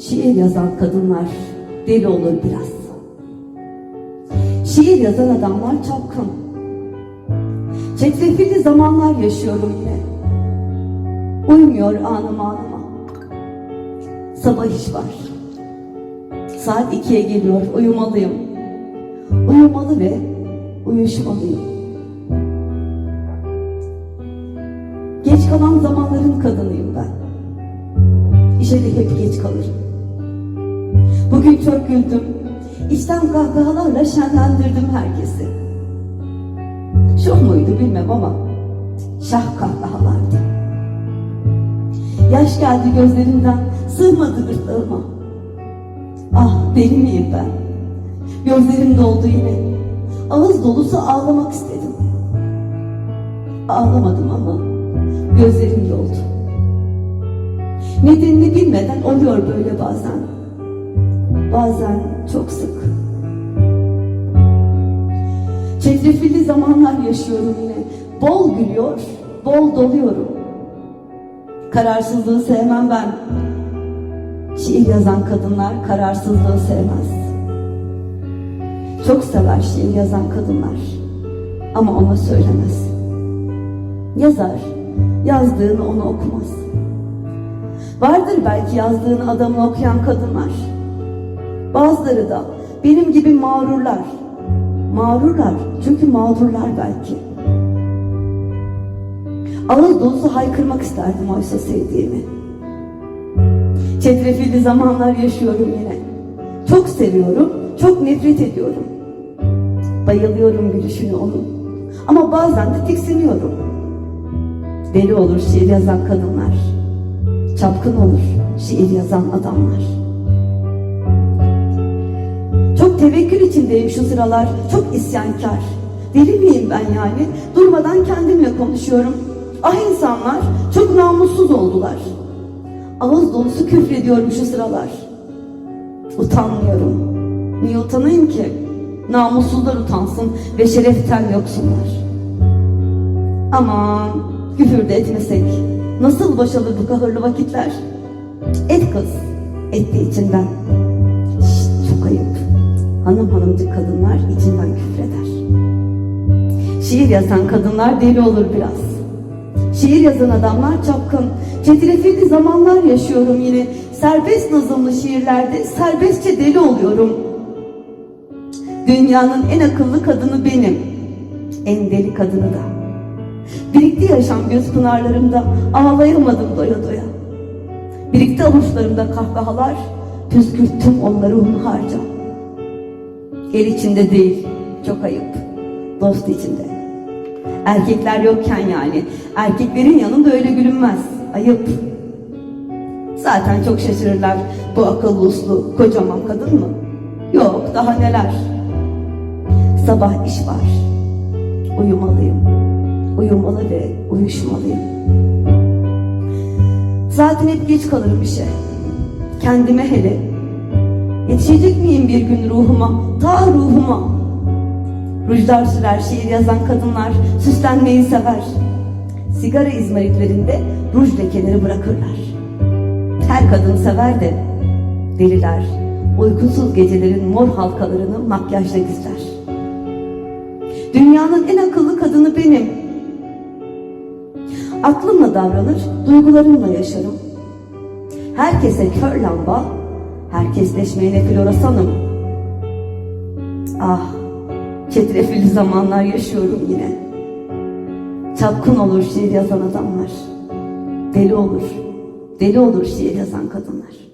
Şiir yazan kadınlar deli olur biraz. Şiir yazan adamlar çapkın. Çetrefilli zamanlar yaşıyorum yine. Uymuyor anım anıma. Sabah iş var. Saat ikiye geliyor, uyumalıyım. Uyumalı ve uyuşmalıyım. Geç kalan zamanların kadınıyım ben. İşe de hep geç kalırım. Bugün çok güldüm. İçten kahkahalarla şenlendirdim herkesi. Şov muydu bilmem ama şah kahkahalardı. Yaş geldi gözlerimden, sığmadı gırtlağıma. Ah deli miyim ben? Gözlerim doldu yine. Ağız dolusu ağlamak istedim. Ağlamadım ama gözlerim doldu. Nedenini bilmeden oluyor böyle bazen. Bazen çok sık. Çetrefilli zamanlar yaşıyorum yine. Bol gülüyor, bol doluyorum. Kararsızlığı sevmem ben. Şiir yazan kadınlar kararsızlığı sevmez. Çok sever şiir yazan kadınlar. Ama ona söylemez. Yazar, yazdığını onu okumaz. Vardır belki yazdığını adamı okuyan kadınlar. Bazıları da benim gibi mağrurlar. Mağrurlar çünkü mağdurlar belki. Ağız dolusu haykırmak isterdim oysa sevdiğimi. Çetrefilli zamanlar yaşıyorum yine. Çok seviyorum, çok nefret ediyorum. Bayılıyorum gülüşünü onun. Ama bazen de tiksiniyorum. Deli olur şiir yazan kadınlar. Çapkın olur şiir yazan adamlar. Tevekkül içindeyim şu sıralar. Çok isyankar. Deli miyim ben yani? Durmadan kendimle konuşuyorum. Ah insanlar çok namussuz oldular. Ağız dolusu küfrediyorum şu sıralar. Utanmıyorum. Niye utanayım ki? Namussuzlar utansın ve şereften yoksunlar. Aman küfür de etmesek. Nasıl başalır bu kahırlı vakitler? Et kız. Etti içinden. Hanım hanımcı kadınlar içinden küfreder. Şiir yazan kadınlar deli olur biraz. Şiir yazan adamlar çapkın. Çetrefilli zamanlar yaşıyorum yine. Serbest nazımlı şiirlerde serbestçe deli oluyorum. Dünyanın en akıllı kadını benim. En deli kadını da. Birikti yaşam göz pınarlarımda ağlayamadım doya doya. Birikti avuçlarımda kahkahalar, püskürttüm onları hunharca. El içinde değil, çok ayıp, dost içinde. Erkekler yokken yani, erkeklerin yanında öyle gülünmez, ayıp. Zaten çok şaşırırlar bu akıllı uslu kocaman kadın mı? Yok daha neler. Sabah iş var, uyumalıyım uyumalı ve uyuşmalıyım. Zaten hep geç kalırım işe. Kendime hele. Yetişecek miyim bir gün ruhuma, ta ruhuma? Rujlar sürer, şiir yazan kadınlar süslenmeyi sever. Sigara izmaritlerinde ruj lekeleri bırakırlar. Her kadın sever de deliler uykusuz gecelerin mor halkalarını makyajla gizler. Dünyanın en akıllı kadını benim. Aklımla davranır, duygularımla yaşarım. Herkese kör lamba, herkesleşmeyene floresanım. Ah, çetrefilli zamanlar yaşıyorum yine. Çapkın olur şiir yazan adamlar. Deli olur, deli olur şiir yazan kadınlar.